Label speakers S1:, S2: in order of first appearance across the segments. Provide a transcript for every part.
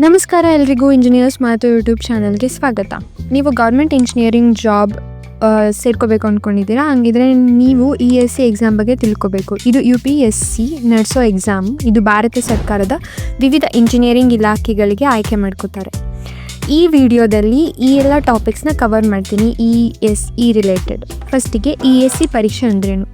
S1: ನಮಸ್ಕಾರ ಎಲ್ರಿಗೂ ಇಂಜಿನಿಯರ್ಸ್ ಮಾತು ಯೂಟ್ಯೂಬ್ ಚಾನಲ್ಗೆ ಸ್ವಾಗತ. ನೀವು ಗೌರ್ಮೆಂಟ್ ಇಂಜಿನಿಯರಿಂಗ್ ಜಾಬ್ ಸೇರ್ಕೋಬೇಕು ಅಂದ್ಕೊಂಡಿದ್ದೀರಾ ಹಂಗಿದ್ರೆ ನೀವು ಇ ಎಸ್ ಸಿ ಎಕ್ಸಾಮ್ ಬಗ್ಗೆ ತಿಳ್ಕೊಬೇಕು. ಇದು ಯು ಪಿ ಎಸ್ ಸಿ ನಡೆಸೋ ಎಕ್ಸಾಮ್ ಇದು ಭಾರತ ಸರ್ಕಾರದ ವಿವಿಧ ಇಂಜಿನಿಯರಿಂಗ್ ಇಲಾಖೆಗಳಿಗೆ ಆಯ್ಕೆ ಮಾಡ್ಕೋತಾರೆ. ಈ ವಿಡಿಯೋದಲ್ಲಿ ಈ ಎಲ್ಲ ಟಾಪಿಕ್ಸ್ನ ಕವರ್ ಮಾಡ್ತೀನಿ ಇ ಎಸ್ ಇ ರಿಲೇಟೆಡ್ ಫಸ್ಟಿಗೆ ಇ ಎಸ್ ಸಿ ಪರೀಕ್ಷೆ ಅಂದ್ರೇನು?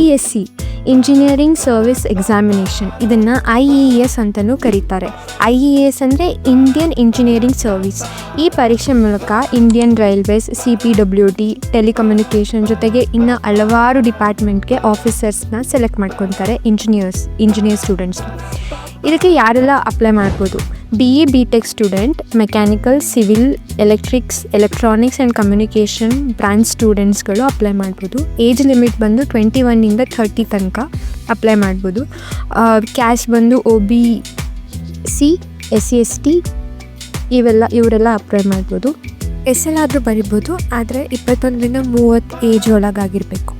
S1: E S C engineering service examination ಇದನ್ನು ಐ ಇ ಎಸ್ ಅಂತಲೂ ಕರೀತಾರೆ. ಐ ಇ ಎಸ್ ಅಂದರೆ ಇಂಡಿಯನ್ ಇಂಜಿನಿಯರಿಂಗ್ ಸರ್ವಿಸ್ ಈ ಪರೀಕ್ಷೆ ಮೂಲಕ Indian railways C P W T telecommunication ಜೊತೆಗೆ ಇನ್ನು ಹಲವಾರು ಡಿಪಾರ್ಟ್ಮೆಂಟ್ಗೆ ಆಫೀಸರ್ಸ್ನ ಸೆಲೆಕ್ಟ್ ಮಾಡ್ಕೊತಾರೆ ಇಂಜಿನಿಯರ್ಸ್ ಇಂಜಿನಿಯರ್ ಸ್ಟೂಡೆಂಟ್ಸ್ ಇದಕ್ಕೆ ಯಾರೆಲ್ಲ ಅಪ್ಲೈ ಮಾಡ್ಬೋದು? B E B tech student mechanical civil electrics electronics and communication branch ಸ್ಟೂಡೆಂಟ್ಸ್ಗಳು apply ಮಾಡ್ಬೋದು. ಏಜ್ ಲಿಮಿಟ್ ಬಂದು ಟ್ವೆಂಟಿ ಒನ್ನಿಂದ ಥರ್ಟಿ ತನಕ ಅಪ್ಲೈ ಮಾಡ್ಬೋದು. ಕ್ಯಾಶ್ ಬಂದು O B C S C S T ಇವೆಲ್ಲ, ಇವರೆಲ್ಲ ಅಪ್ಲೈ ಮಾಡ್ಬೋದು. ಎಸ್ ಎಲ್ ಆದರೂ ಬರಿಬೋದು, ಆದರೆ ಇಪ್ಪತ್ತೊಂದರಿಂದ ಮೂವತ್ತು ಏಜ್ ಒಳಗಾಗಿರಬೇಕು.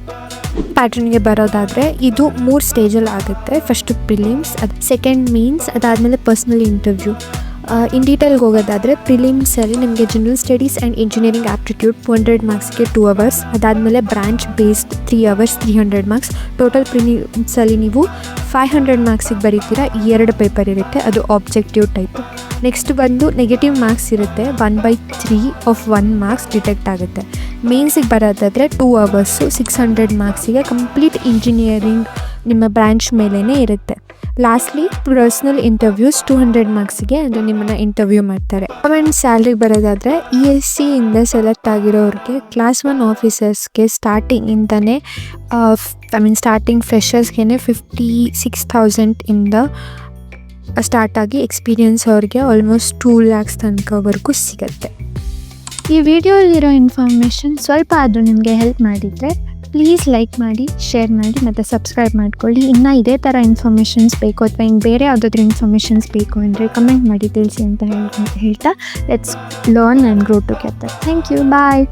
S1: ಪ್ಯಾಟ್ರನ್ಗೆ ಬರೋದಾದರೆ ಇದು ಮೂರು ಸ್ಟೇಜಲ್ಲಿ ಆಗುತ್ತೆ. ಫಸ್ಟು ಪ್ರಿಲಿಮ್ಸ್ ಅದು ಸೆಕೆಂಡ್ ಮೀನ್ಸ್ ಅದಾದಮೇಲೆ ಪರ್ಸ್ನಲ್ ಇಂಟರ್ವ್ಯೂ ಇನ್ ಡೀಟೇಲ್ಗೆ ಹೋಗೋದಾದರೆ ಪ್ರಿಲಿಮ್ಸಲ್ಲಿ ನಿಮಗೆ general studies and engineering aptitude two hundred ಮಾರ್ಕ್ಸ್ಗೆ two hours ಅದಾದಮೇಲೆ branch based three hours three hundred marks total ಪ್ರಿಲಿಮ್ಸಲ್ಲಿ ನೀವು ಫೈವ್ ಹಂಡ್ರೆಡ್ ಮಾರ್ಕ್ಸಿಗೆ ಬರೀತೀರಾ, ಎರಡು ಪೇಪರ್ ಇರುತ್ತೆ, ಅದು ಆಬ್ಜೆಕ್ಟಿವ್ ಟೈಪ್ ನೆಕ್ಸ್ಟ್ ಬಂದು ನೆಗೆಟಿವ್ ಮಾರ್ಕ್ಸ್ ಇರುತ್ತೆ one by three of one marks detect ಆಗುತ್ತೆ. ಮೇನ್ಸಿಗೆ ಬರೋದಾದರೆ ಟೂ ಅವರ್ಸು ಸಿಕ್ಸ್ ಹಂಡ್ರೆಡ್ ಮಾರ್ಕ್ಸಿಗೆ ಕಂಪ್ಲೀಟ್ ಇಂಜಿನಿಯರಿಂಗ್ ನಿಮ್ಮ ಬ್ರ್ಯಾಂಚ್ ಮೇಲೇ ಇರುತ್ತೆ. Lastly personal interviews two hundred ಮಾರ್ಕ್ಸಿಗೆ ಅಂದರೆ ನಿಮ್ಮನ್ನು ಇಂಟರ್ವ್ಯೂ ಮಾಡ್ತಾರೆ. ಗವರ್ಮೆಂಟ್ ಸ್ಯಾಲ್ರಿಗೆ ಬರೋದಾದರೆ ಇ ಎಸ್ ಸಿಯಿಂದ ಸೆಲೆಕ್ಟ್ ಆಗಿರೋರಿಗೆ ಕ್ಲಾಸ್ ಒನ್ ಆಫೀಸರ್ಸ್ಗೆ ಸ್ಟಾರ್ಟಿಂಗಿಂದನೇ ಐ ಮೀನ್ ಸ್ಟಾರ್ಟಿಂಗ್ ಫ್ರೆಷರ್ಸ್ಗೆ ಫಿಫ್ಟಿ ಸಿಕ್ಸ್ ಥೌಸಂಡ್ ಇಂದ ಸ್ಟಾರ್ಟ್ ಆಗಿ ಎಕ್ಸ್ಪೀರಿಯನ್ಸ್ ಅವ್ರಿಗೆ ಆಲ್ಮೋಸ್ಟ್ ಟೂ ಲ್ಯಾಕ್ಸ್ ತನಕವರೆಗೂ ಸಿಗುತ್ತೆ.
S2: ಈ ವಿಡಿಯೋಲಿರೋ ಇನ್ಫಾರ್ಮೇಷನ್ ಸ್ವಲ್ಪ ಆದರೂ ನಿಮಗೆ ಹೆಲ್ಪ್ ಮಾಡಿದರೆ ಪ್ಲೀಸ್ ಲೈಕ್ ಮಾಡಿ ಶೇರ್ ಮಾಡಿ ಮತ್ತು ಸಬ್ಸ್ಕ್ರೈಬ್ ಮಾಡ್ಕೊಳ್ಳಿ. ಇನ್ನೂ ಇದೇ ಥರ ಇನ್ಫಾರ್ಮೇಷನ್ಸ್ ಬೇಕು ಅಥವಾ ಇನ್ನು ಬೇರೆ ಯಾವುದಾದ್ರೂ ಇನ್ಫಾರ್ಮೇಷನ್ಸ್ ಬೇಕು ಅಂದರೆ ಕಮೆಂಟ್ ಮಾಡಿ ತಿಳಿಸಿ ಅಂತ ಹೇಳ್ತಾ let's learn and grow together thank you bye